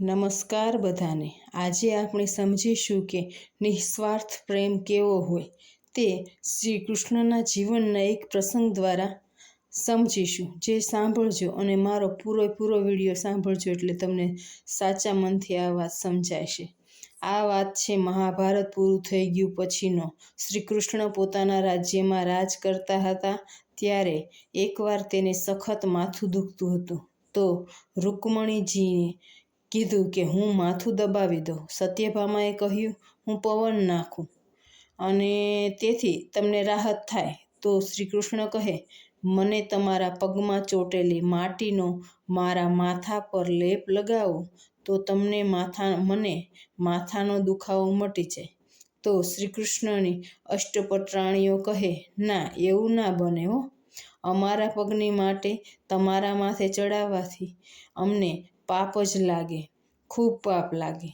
નમસ્કાર બધાને. આજે આપણે સમજીશું કે નિસ્વાર્થ પ્રેમ કેવો હોય તે શ્રી કૃષ્ણના જીવનના એક પ્રસંગ દ્વારા સમજીશું. જે સાંભળજો અને મારો પૂરેપૂરો વીડિયો સાંભળજો એટલે તમને સાચા મનથી આ વાત સમજાશે. આ વાત છે, મહાભારત પૂરું થઈ ગયું પછીનો. શ્રી કૃષ્ણ પોતાના રાજ્યમાં રાજ કરતા હતા ત્યારે એકવાર તેને સખત માથું દુખતું હતું. તો રૂકમણીજીને કીધું કે હું માથું દબાવી દઉં. સત્યભામાએ કહ્યું, હું પવન નાખું. અને તેથી તમને રાહત થાય. તો શ્રી કૃષ્ણ કહે, મને તમારા પગમાં ચોટેલી માટીનો મારા માથા પર લેપ લગાવો, તો તમને માથા, મને માથાનો દુખાવો મટી જાય. તો શ્રી કૃષ્ણની અષ્ટપટરાણીઓ કહે, ના, એવું ના બને હો. અમારા પગની માટે તમારા માથે ચડાવવાથી અમને પાપ જ લાગે, ખૂબ પાપ લાગે.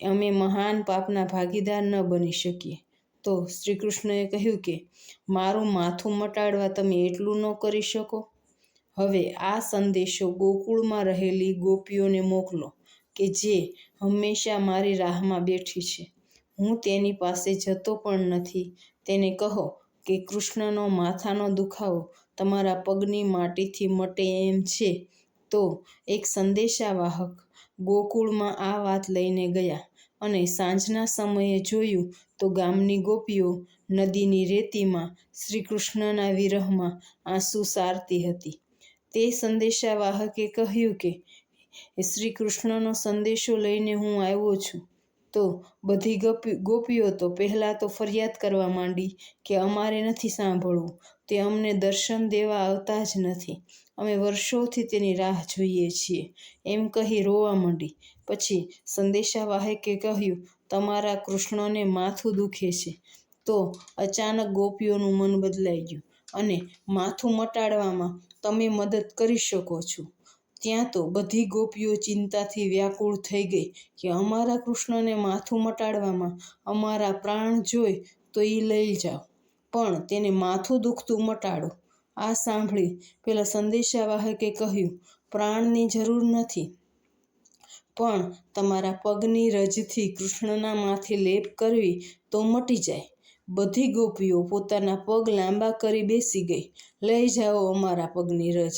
અમે મહાન પાપના ભાગીદાર ન બની શકીએ. તો શ્રી કૃષ્ણએ કહ્યું કે, મારું માથું મટાડવા તમે એટલું ન કરી શકો? હવે આ સંદેશો ગોકુળમાં રહેલી ગોપીઓને મોકલો, કે જે હંમેશા મારી રાહમાં બેઠી છે. હું તેની પાસે જતો પણ નથી. તેને કહો કે, કૃષ્ણનો માથાનો દુખાવો તમારા પગની માટીથી મટે એમ છે. તો એક સંદેશાવાહક ગોકુળમાં આ વાત લઈને ગયા અને સાંજના સમયે જોયું તો ગામની ગોપીઓ નદીની રેતીમાં શ્રી કૃષ્ણના વિરહમાં આંસુ સારતી હતી. તે સંદેશાવાહકે કહ્યું કે શ્રી કૃષ્ણનો સંદેશો લઈને હું આવ્યો છું. તો બધી ગોપીઓ તો પહેલાં તો ફરિયાદ કરવા માંડી કે અમારે નથી સાંભળવું. તે અમને દર્શન દેવા આવતા જ નથી. અમે વર્ષોથી તેની રાહ જોઈએ છીએ. એમ કહી રોવા માંડી. પછી સંદેશાવાહકે કહ્યું, તમારા કૃષ્ણને માથું દુખે છે. તો અચાનક ગોપીઓનું મન બદલાઈ ગયું અને માથું મટાડવામાં તમે મદદ કરી શકો છો. ત્યાં તો બધી ગોપીઓ ચિંતાથી વ્યાકુળ થઈ ગઈ કે અમારા કૃષ્ણને માથું મટાડવામાં અમારા પ્રાણ જોઈ તો એ લઈ જાઓ. પણ તેને માથું દુખતું મટાડો. આ સાંભળી પેલા સંદેશાવાહકે કહ્યું, પ્રાણની જરૂર નથી. પણ તમારા પગની રજથી કૃષ્ણના માથે લેપ કરવી તો મટી જાય. બધી ગોપીઓ પોતાના પગ લાંબા કરી બેસી ગઈ. લઈ જાઓ અમારા પગની રજ.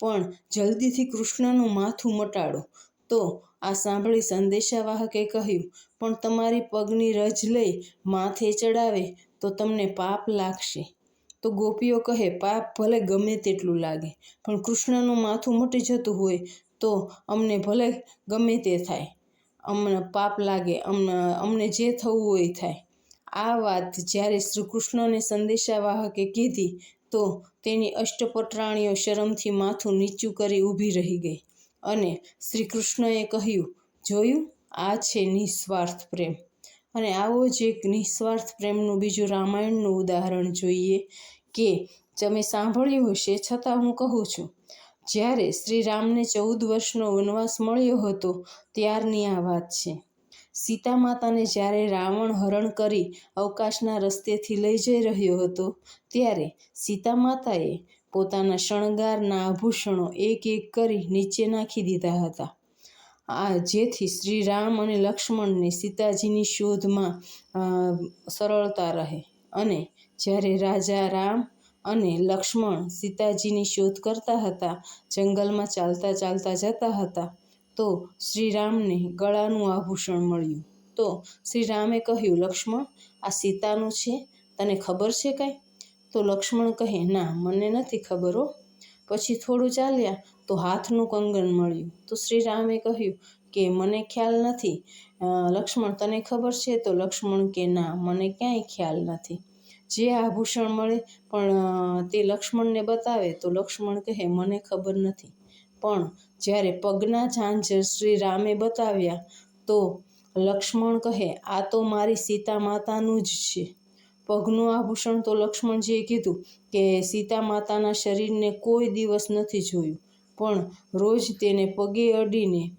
પણ જલ્દીથી કૃષ્ણનું માથું મટાડો. તો આ સાંભળી સંદેશાવાહકે કહ્યું, પણ તમારી પગની રજ લઈ માથે ચડાવે તો તમને પાપ લાગશે. તો ગોપીઓ કહે, પાપ ભલે ગમે તેટલું લાગે, પણ કૃષ્ણનું માથું મટી જતું હોય તો અમને ભલે ગમે તે થાય. અમને પાપ લાગે, અમને અમને જે થવું હોય થાય. આ વાત જ્યારે શ્રી કૃષ્ણને સંદેશાવાહકે કીધી, તો તેની અષ્ટપટરાણીઓ શરમથી માથું નીચું કરી ઊભી રહી ગઈ અને શ્રી કૃષ્ણએ કહ્યું, જોયું, આ છે નિસ્વાર્થ પ્રેમ. અને આવો જ એક નિસ્વાર્થ પ્રેમનું બીજું રામાયણનું ઉદાહરણ જોઈએ કે તમે સાંભળ્યું હશે છતાં હું કહું છું, જ્યારે શ્રી રામને ચૌદ વર્ષનો વનવાસ મળ્યો હતો ત્યારની આ વાત છે. સીતા માતાને જ્યારે રાવણ હરણ કરી અવકાશના રસ્તેથી લઈ જઈ રહ્યો હતો, ત્યારે સીતા માતાએ પોતાના શણગારના આભૂષણો એક એક કરી નીચે નાખી દીધા હતા. આ જેથી શ્રી રામ અને લક્ષ્મણને સીતાજીની શોધમાં સરળતા રહે. અને જ્યારે રાજા રામ અને લક્ષ્મણ સીતાજીની શોધ કરતા હતા, જંગલમાં ચાલતા ચાલતા જતા હતા, તો શ્રીરામને ગળાનું આભૂષણ મળ્યું. તો શ્રી રામે કહ્યું, લક્ષ્મણ, આ સીતાનું છે? તને ખબર છે કાંઈ? તો લક્ષ્મણ કહે, ના, મને નથી ખબર હો. પછી થોડું ચાલ્યા તો હાથનું કંગન મળ્યું. તો શ્રી રામે કહ્યું કે, મને ખ્યાલ નથી. લક્ષ્મણ, તને ખબર છે? તો લક્ષ્મણ કે, ના, મને ક્યાંય ખ્યાલ નથી. જે આભૂષણ મળે પણ તે લક્ષ્મણને બતાવે તો લક્ષ્મણ કહે, મને ખબર નથી. પણ જ્યારે પગના ઝાંઝર શ્રી રામે બતાવ્યા તો લક્ષ્મણ કહે, આ તો મારી સીતા માતાનું જ છે. પગનું આભૂષણ તો લક્ષ્મણજીએ કીધું કે સીતા માતાના શરીરને કોઈ દિવસ નથી જોયું. પણ રોજ તેને પગે અડીને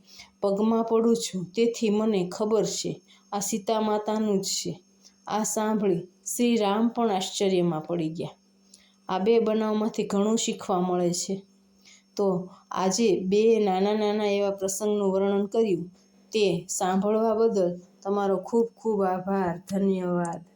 પગમાં પડું છું, તેથી મને ખબર છે, આ સીતા માતાનું જ છે. આ સાંભળી શ્રી રામ પણ આશ્ચર્યમાં પડી ગયા. આ બે બનાવમાંથી ઘણું શીખવા મળે છે. તો આજે બે નાના નાના એવા પ્રસંગનું વર્ણન કર્યું. તે સાંભળવા બદલ તમારો ખૂબ ખૂબ આભાર. ધન્યવાદ.